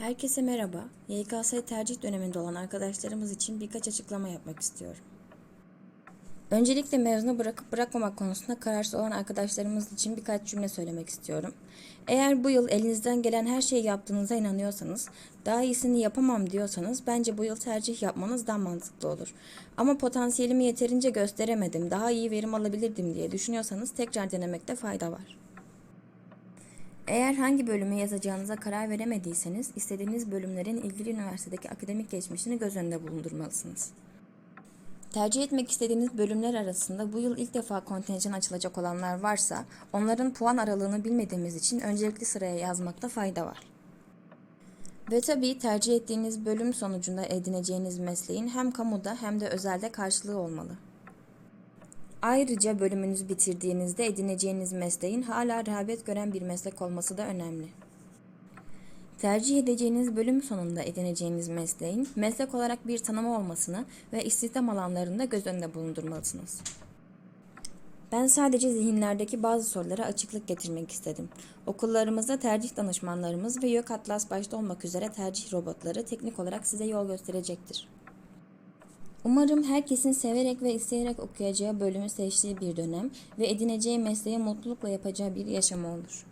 Herkese merhaba. YKS tercih döneminde olan arkadaşlarımız için birkaç açıklama yapmak istiyorum. Öncelikle mezunu bırakıp bırakmamak konusunda kararsız olan arkadaşlarımız için birkaç cümle söylemek istiyorum. Eğer bu yıl elinizden gelen her şeyi yaptığınıza inanıyorsanız, daha iyisini yapamam diyorsanız bence bu yıl tercih yapmanız daha mantıklı olur. Ama potansiyelimi yeterince gösteremedim, daha iyi verim alabilirdim diye düşünüyorsanız tekrar denemekte fayda var. Eğer hangi bölümü yazacağınıza karar veremediyseniz, istediğiniz bölümlerin ilgili üniversitedeki akademik geçmişini göz önünde bulundurmalısınız. Tercih etmek istediğiniz bölümler arasında bu yıl ilk defa kontenjan açılacak olanlar varsa, onların puan aralığını bilmediğimiz için öncelikli sıraya yazmakta fayda var. Ve tabii tercih ettiğiniz bölüm sonucunda edineceğiniz mesleğin hem kamuda hem de özelde karşılığı olmalı. Ayrıca bölümünüzü bitirdiğinizde edineceğiniz mesleğin hala rağbet gören bir meslek olması da önemli. Tercih edeceğiniz bölüm sonunda edineceğiniz mesleğin meslek olarak bir tanımı olmasını ve istihdam alanlarında göz önünde bulundurmalısınız. Ben sadece zihinlerdeki bazı sorulara açıklık getirmek istedim. Okullarımızda tercih danışmanlarımız ve YÖK Atlas başta olmak üzere tercih robotları teknik olarak size yol gösterecektir. Umarım herkesin severek ve isteyerek okuyacağı bölümü seçtiği bir dönem ve edineceği mesleği mutlulukla yapacağı bir yaşam olur.